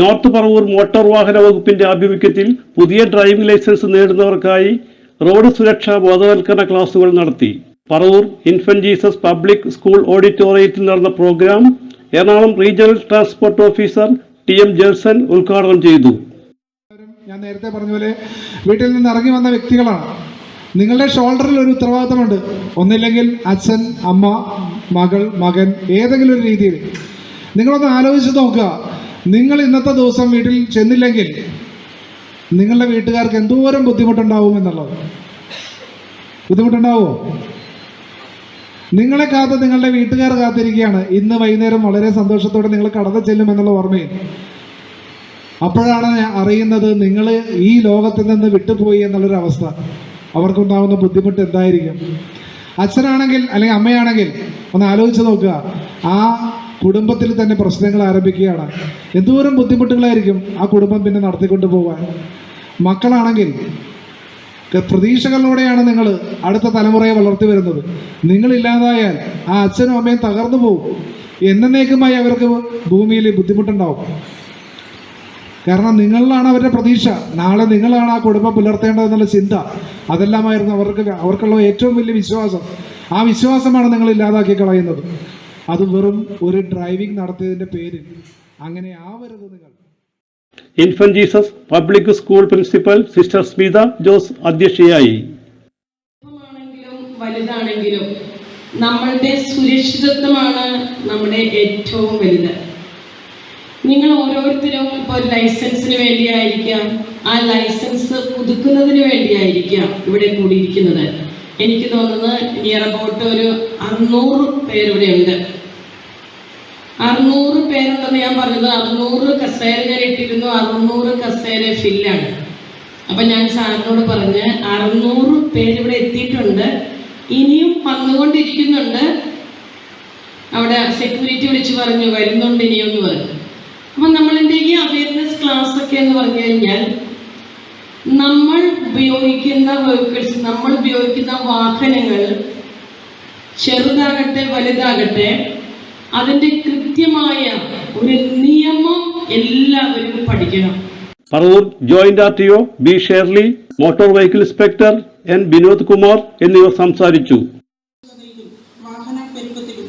North Paravur motor വാഹന വകുപ്പിന്റെ ആഭിമുഖ്യത്തിൽ പുതിയ ഡ്രൈവിംഗ് ലൈസൻസ് നേടുന്നവർക്കായി റോഡ് സുരക്ഷാ ബോധവൽക്കരണ ക്ലാസുകൾ നടത്തി. Paravur Infant Jesus Public School ഓഡിറ്റോറിയത്തിൽ നടന്ന programme Ernakulam regional transport officer T M Jelson ഉദ്ഘാടനം ചെയ്തു. ഞാൻ നേരത്തെ പറഞ്ഞ പോലെ വീട്ടിൽ നിന്ന് ഇറങ്ങി വന്ന വ്യക്തികളാണ്. നിങ്ങളുടെ ഷോൾഡറിൽ ഒരു ഉത്തരവാദിത്തമുണ്ട്. ഒന്നില്ലെങ്കിൽ അച്ഛൻ അമ്മ മകൾ മകൻ ഏതെങ്കിലും ഒരു രീതിയിൽ. നിങ്ങളൊന്ന് ആലോചിച്ച് നോക്കുക. നിങ്ങൾ ഇന്നത്തെ ദിവസം വീട്ടിൽ ചെന്നില്ലെങ്കിൽ നിങ്ങളുടെ വീട്ടുകാർക്ക് എന്തോരം ബുദ്ധിമുട്ടുണ്ടാവും എന്നുള്ളത്? ബുദ്ധിമുട്ടുണ്ടാവുമോ നിങ്ങളെ കാത്ത് നിങ്ങളുടെ വീട്ടുകാർ കാത്തിരിക്കുകയാണ്. ഇന്ന് വൈകുന്നേരം വളരെ സന്തോഷത്തോടെ നിങ്ങൾ കടന്നു ചെല്ലും എന്നുള്ള ഓർമ്മയിൽ. അപ്പോഴാണ് അറിയുന്നത് നിങ്ങൾ ഈ ലോകത്തിൽ നിന്ന് വിട്ടുപോയി എന്നുള്ളൊരു അവസ്ഥ. അവർക്കുണ്ടാകുന്ന ബുദ്ധിമുട്ട് എന്തായിരിക്കും? അച്ഛനാണെങ്കിൽ അല്ലെങ്കിൽ അമ്മയാണെങ്കിൽ ഒന്ന് ആലോചിച്ച് നോക്കുക. ആ കുടുംബത്തിൽ തന്നെ പ്രശ്നങ്ങൾ ആരംഭിക്കുകയാണ്. എന്തോരം ബുദ്ധിമുട്ടുകളായിരിക്കും ആ കുടുംബം പിന്നെ നടത്തിക്കൊണ്ട് പോകാൻ മക്കളാണെങ്കിൽ പ്രതീക്ഷകളിലൂടെയാണ് നിങ്ങൾ അടുത്ത തലമുറയെ വളർത്തി വരുന്നത്. നിങ്ങളില്ലാതായാൽ ആ അച്ഛനും അമ്മയും തകർന്നു പോകും എന്നേക്കുമായി അവർക്ക് ഭൂമിയിൽ ബുദ്ധിമുട്ടുണ്ടാവും. കാരണം നിങ്ങളിലാണ് അവരുടെ പ്രതീക്ഷ. നാളെ നിങ്ങളാണ് ആ കുടുംബം പുലർത്തേണ്ടതെന്നുള്ള ചിന്ത. അതെല്ലാമായിരുന്നു അവർക്ക് അവർക്കുള്ള ഏറ്റവും വലിയ വിശ്വാസം. ആ വിശ്വാസമാണ് നിങ്ങൾ ഇല്ലാതാക്കി കളയുന്നത്. അത് വെറും ഒരു ഡ്രൈവിംഗ് നടത്തിയതിന്റെ പേരിൽ അങ്ങനെ ആവരുത് നിങ്ങൾ. Infant Jesus Public School principal sister Smitha Jose അധ്യക്ഷയായി. വലുതാണെങ്കിലും നമ്മളുടെ സുരക്ഷിതത്വമാണ് നമ്മുടെ ഏറ്റവും വലുത്. നിങ്ങൾ ഓരോരുത്തരും ഇപ്പോൾ ലൈസൻസിന് വേണ്ടിയായിരിക്കാം. ആ ലൈസൻസ് പുതുക്കുന്നതിന് വേണ്ടിയായിരിക്കാം ഇവിടെ കൂടിയിരിക്കുന്നത്. എനിക്ക് തോന്നുന്നത് നിയർ അബൌട്ട് ഒരു അറുന്നൂറ് പേരിവിടെ ഉണ്ട് അറുന്നൂറ് പേരുണ്ടെന്ന് ഞാൻ പറഞ്ഞത് അറുന്നൂറ് കസേര ഞാൻ ഇട്ടിരുന്നു അറുന്നൂറ് കസേര ഫില്ലാണ്. അപ്പൊ ഞാൻ സാറിനോട് പറഞ്ഞ് അറുന്നൂറ് പേരിവിടെ എത്തിയിട്ടുണ്ട് ഇനിയും വന്നുകൊണ്ടിരിക്കുന്നുണ്ട്. അവിടെ സെക്യൂരിറ്റി വിളിച്ച് പറഞ്ഞു വരുന്നുണ്ട് ഇനിയെന്ന് പറഞ്ഞു. അപ്പം നമ്മളിന്റെ ഈ അവയർനെസ് ക്ലാസ് ഒക്കെ എന്ന് പറഞ്ഞു കഴിഞ്ഞാൽ നമ്മൾ ഉപയോഗിക്കുന്ന വെഹിക്കിൾസ് നമ്മൾ ഉപയോഗിക്കുന്ന വാഹനങ്ങൾ ചെറുതാകട്ടെ വലുതാകട്ടെ അതിന്റെ കൃത്യമായ ഒരു നിയമം എല്ലാവരും പഠിക്കണം. Paravur joint R T O B Shirley motor vehicle inspector N Vinod Kumar എന്നിവർ സംസാരിച്ചു. വാഹന പെരുപ്പത്തിലും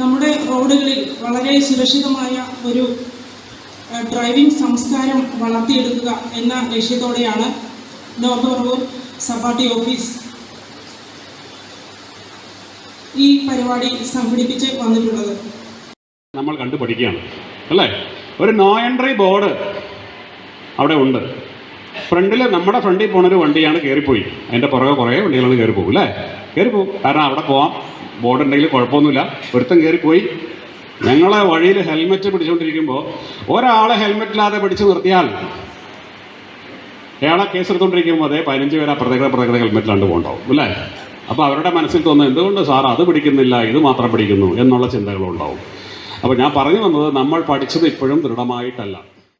നമ്മുടെ റോഡുകളിൽ വളരെ സുരക്ഷിതമായ ഒരു ഡ്രൈവിംഗ് സംസ്കാരം വളർത്തിയെടുക്കുക എന്ന ലക്ഷ്യത്തോടെയാണ് നോബർവൂർ സബാട്ടി ഓഫീസ് ഈ പരിപാടി സംഘടിപ്പിച്ച് വന്നിട്ടുള്ളത്. നമ്മൾ കണ്ടു പഠിക്കുകയാണ് അല്ലേ? ഒരു നോ എൻട്രി ബോർഡ് അവിടെ ഉണ്ട്. ഫ്രണ്ടിൽ നമ്മുടെ ഫ്രണ്ടിൽ പോണൊരു വണ്ടിയാണ് കയറിപ്പോയി അതിന്റെ പുറകെ കുറേ വണ്ടികളാണ് കയറിപ്പോകും പോകും അല്ലേ? കയറിപ്പോകും പോകും കാരണം അവിടെ പോവാം. ബോർഡ് ഉണ്ടെങ്കിൽ കുഴപ്പമൊന്നുമില്ല. ഒരുത്തം കയറിപ്പോയി ഞങ്ങളെ വഴിയിൽ ഹെൽമെറ്റ് പിടിച്ചുകൊണ്ടിരിക്കുമ്പോൾ ഒരാളെ ഹെൽമെറ്റ് ഇല്ലാതെ പിടിച്ചു നിർത്തിയാൽ അയാളെ കേസ് എടുത്തുകൊണ്ടിരിക്കുമ്പോൾ അതേ പതിനഞ്ച് പേര് അപ്പുറത്തേക്ക് അപ്പുറത്തേക്ക് ഹെൽമെറ്റിലാണ്ട് പോകണ്ടാവും അല്ലേ? അപ്പോൾ അവരുടെ മനസ്സിൽ തോന്നുന്നത് എന്തുകൊണ്ട് സാർ അത് പിടിക്കുന്നില്ല ഇത് മാത്രം പിടിക്കുന്നു? എന്നുള്ള ചിന്തകളുണ്ടാവും അപ്പോൾ ഞാൻ പറഞ്ഞു വന്നത് നമ്മൾ പഠിച്ചത് ഇപ്പോഴും ദൃഢമായിട്ടല്ല.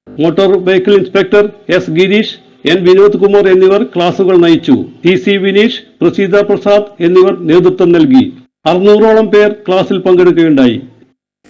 Motor vehicle inspector S Girish N Vinod Kumar എന്നിവർ ക്ലാസുകൾ നയിച്ചു. ടി സി വിനീഷ് പ്രസീത പ്രസാദ് എന്നിവർ നേതൃത്വം നൽകി. അറുന്നൂറോളം പേർ ക്ലാസ്സിൽ പങ്കെടുക്കുകയുണ്ടായി.